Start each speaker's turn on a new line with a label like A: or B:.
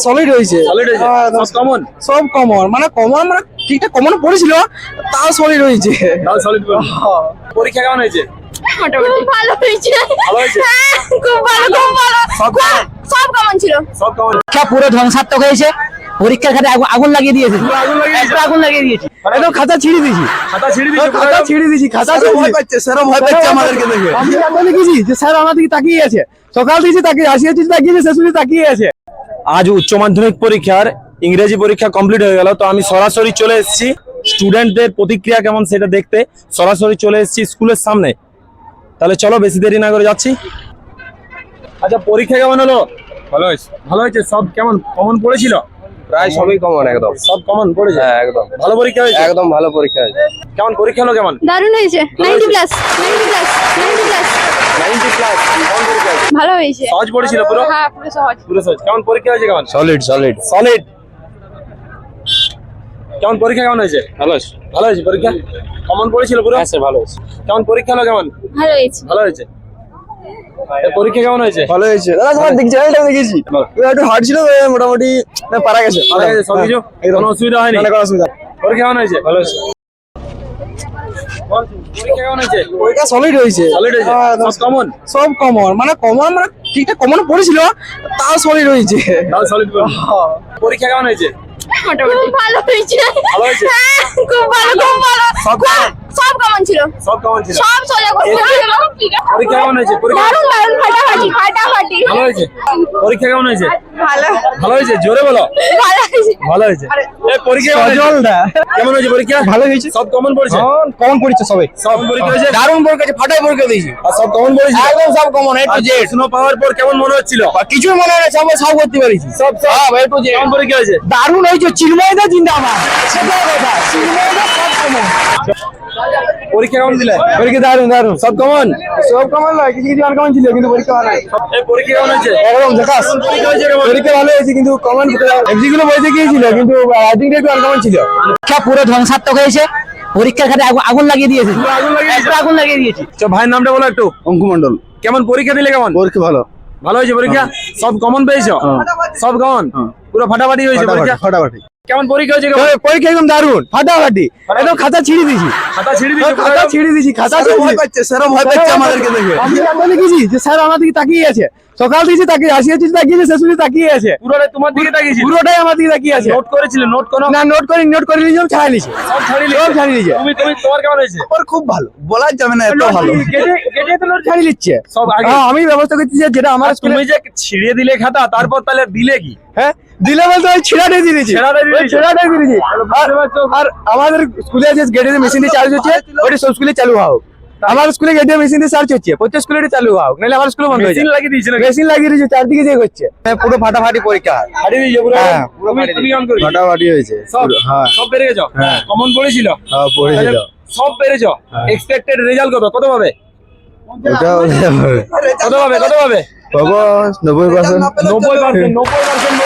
A: Solid হয়েছে।
B: Solid হয়েছে।
A: হ্যাঁ,
B: সব কমন
A: সব কমন মানে কমন মানে ঠিকঠাক কমন পড়েছিল তাও সলিড হয়েছে।
B: তাও সলিড পরীক্ষা কেমন হয়েছে?
C: মোটামুটি। ভালো হয়েছে।
B: ভালো হয়েছে?
C: হ্যাঁ, খুব ভালো খুব ভালো।
B: সব
C: সব কেমন ছিল।
B: সব কেমন
D: পরীক্ষা পুরো ধ্বংসাত্মক হয়েছে। পরীক্ষার খাতে আগুন- লাগিয়ে দিয়েছে।
B: আগুন লাগিয়ে দিয়েছে?
D: দিয়েছে।
A: একদম খাতা ছিঁড়ে দিয়েছি।
B: খাতা ছিঁড়ে দিয়েছে
A: খাতা ছিঁড়ে দিয়েছি খাতা ছিঁড়ে ভয় পাচ্ছে ভয় পাচ্ছে আমাদেরকে দেখে। আমি এখন লিখেছি যে স্যার আমাদেরকে তাকিয়ে আছে। সকাল থেকে তাকিয়ে আসিয়েছি তাকিয়ে শেষ তাকিয়ে আছে।
B: আজ উচ্চ মাধ্যমিক পরীক্ষার ইংরেজি পরীক্ষা কমপ্লিট হয়ে গেল। তো আমি সরাসরি চলে এসেছি। স্টুডেন্টদের প্রতিক্রিয়া কেমন সেটা দেখতে সরাসরি চলে এসেছি স্কুলের সামনে। তাহলে চলো বেশি দেরি না করে যাচ্ছি। আচ্ছা পরীক্ষা কেমন হলো?
E: ভালো হয়েছে।
B: ভালো হয়েছে? সব কেমন? কমন পড়েছিল?
E: প্রায় সবই কমন একদম।
B: সব কমন পড়েছে?
E: হ্যাঁ একদম।
B: ভালো পরীক্ষা হয়েছে?
E: একদম ভালো পরীক্ষা হয়েছে।
B: কেমন? পরীক্ষা হলো কেমন?
C: দারুণ হয়েছে। Ninety plus ninety plus ninety plus
B: কেমন পরীক্ষা
C: ভালো হয়েছে।
B: সহজ পড়েছিল পুরো?
C: হ্যাঁ পুরো সহজ।
B: পুরো সহজ। কেমন পরীক্ষা হয়েছে কেমন?
E: সলিড সলিড
B: সলিড কেমন পরীক্ষা কেমন হয়েছে?
E: ভালো হয়েছে।
B: ভালো হয়েছে পরীক্ষা? কমন পড়েছিল পুরো?
E: হ্যাঁ ভালো হয়েছে।
B: কেমন পরীক্ষা হলো কেমন?
C: ভালো হয়েছে।
B: ভালো হয়েছে? পরীক্ষা কেমন হয়েছে?
A: ভালো হয়েছে। দাদা তোমার দিক চ্যানেলটা দেখেছি। একটু হার্ড ছিল মোটামুটি পারা গেছে।
B: ভালো হয়েছে সব কিছু? কোনো অসুবিধা হয়নি?
A: মানে কোনো অসুবিধা।
B: পরীক্ষা কেমন হয়েছে? ভালো হয়েছে। পরীক্ষা কেমন হয়েছে।
A: সলিড হয়েছে?
B: সলিড হয়েছে
A: হ্যাঁ,
B: সব কমন
A: সব কমন মানে কমন মানে ঠিকঠাক কমন পড়েছিল তাও সলিড হয়েছে।
B: তাও সলিড পরীক্ষা কেমন হয়েছে?
C: ভালো হয়েছে।
B: ভালো হয়েছে?
C: হ্যাঁ, খুব ভালো খুব ভালো।
B: সব কেমন?
C: ছিল।
B: সব কমন ছিল?
C: সব সোজা করে
B: পরীক্ষা কেমন হয়েছে? পরীক্ষা
C: দারুণ দারুণ ফাটাফাটি। ফাটাফাটি।
B: ভালো হয়েছে? পরীক্ষা কেমন হয়েছে?
C: ভালো।
B: ভালো হয়েছে? জোরে বলো।
C: ভালো হয়েছে।
B: ভালো হয়েছে। এই পরীক্ষা কেমন হয়েছে? কেমন হয়েছে পরীক্ষা?
A: ভালো হয়েছে।
B: সব কমন পড়েছে?
A: কমন পড়েছে সবাই।
B: সব পরীক্ষা হয়েছে?
A: দারুণ পরীক্ষা ফাটাই পরীক্ষা দিয়েছি।
B: আর সব কমন পড়েছে?
A: একদম সব কমন এ টু জেড
B: প্রশ্ন পাওয়ার পর কেমন মনে হচ্ছিল?
A: কিছুই মনে হয় না সব সব করতে পারিছি।
B: সব সব।
A: সব এ টু জেড
B: কেমন পরীক্ষা হয়েছে?
A: দারুণ হয়েছে চিন্ময়দা জিন্দাবাদ। সেটাই কথা। চিন্ময়দা সব কমন
B: পরীক্ষা কেমন দিলে?
A: পরীক্ষা দারুণ দারুণ।
B: সব কমন?
A: সব কমন নয় কিছু কিছু আনকমন ছিল কিন্তু পরীক্ষা ভালো।
B: এই পরীক্ষা কেমন হয়েছে?
A: একদম
B: পরীক্ষা হয়েছে কেমন?
A: পরীক্ষা ভালো হয়েছে কিন্তু কমন? বইতে গিয়েছিল কিন্তু রাইটিংটা একটু আনকমন ছিল?
D: পরীক্ষা পুরো ধ্বংসাত্মক হয়েছে। পরীক্ষার খাতে আগুন- আগুন লাগিয়ে দিয়েছে।
B: আগুন লাগিয়ে দিয়েছে?
D: একটু আগুন লাগিয়ে দিয়েছে।
B: তো ভাইয়ের নামটা বলো একটু।
A: অঙ্কু মন্ডল
B: কেমন পরীক্ষা দিলে কেমন?
A: পরীক্ষা ভালো।
B: ভালো হয়েছে পরীক্ষা? সব কমন পেয়েছ? সব কমন? পুরো ফাটাফাটি হয়েছে পরীক্ষা?
A: ফাটাফাটি।
B: কেমন পরীক্ষা হয়েছে
A: পরীক্ষা একদম দারুণ। ফাটাফাটি। একদম খাতা ছিঁড়ে দিয়েছি।
B: খাতা ছিঁড়ে দিয়েছে
A: খাতা ছিঁড়ে দিয়েছি খাতা ভয় পাচ্ছে স্যারও ভয় পাচ্ছে আমাদেরকে দেখে। আমি যে স্যার আমাদেরকে তাকিয়ে আছে। সকাল থেকে তাকিয়ে আসিয়েছি তাকিয়ে শেষ পর্যন্ত তাকিয়ে আছে।
B: পুরোটাই তোমার দিকে
A: পুরোটাই আমার দিকে তাকিয়ে আছে।
B: নোট করেছিলে নোট করো।
A: না নোট করে নোট করে নিয়েছি ছাড়া নিয়েছি।
B: সব ছাড়িয়ে
A: সব নিয়েছে।
B: তুমি তুমি তোমার কেমন হয়েছে?
A: ওর খুব ভালো। বলা যাবে না এত ভালো। গেটে তো নোট নিচ্ছে।
B: সব আগে।
A: হ্যাঁ আমি ব্যবস্থা করছি যে যেটা আমার
B: তুমি যে ছিঁড়ে দিলে খাতা তারপর তাহলে দিলে কি?
A: হ্যাঁ? দিলে বলতে ওই ছেঁড়াটাই দিয়ে দিয়েছি।
B: ছেঁড়াটাই দিয়েছি।
A: আর- আমাদের স্কুলে যে মেশিন দিয়ে চার্জ হচ্ছে ওটা সব স্কুলে চালু হোক। আমার স্কুলে মেশিন দিয়ে চার্জ হচ্ছে প্রত্যেক স্কুলে চালু হোক নাহলে আমার স্কুলে বন্ধ হয়ে
B: মেশিন লাগিয়ে
A: মেশিন লাগিয়ে দিয়েছে চারদিকে যে হচ্ছে। হ্যাঁ, পুরো ফাটাফাটি পরীক্ষা।
B: ফাটিয়ে দিয়েছে পুরো
A: হ্যাঁ, পুরো ফাটাফাটি হয়েছে
B: সব
A: হ্যাঁ।
B: সব পেরে গেছো?
A: হ্যাঁ।
B: কমন পড়েছিল?
A: হ্যাঁ
B: তাহলে সব পেরেছ? এক্সপেক্টেড রেজাল্ট কত? কত পাবে? কত পাবে? কত পাবে?
A: বাবা নব্বই পার্সেন্ট
B: নব্বই পার্সেন্ট নব্বই পার্সেন্ট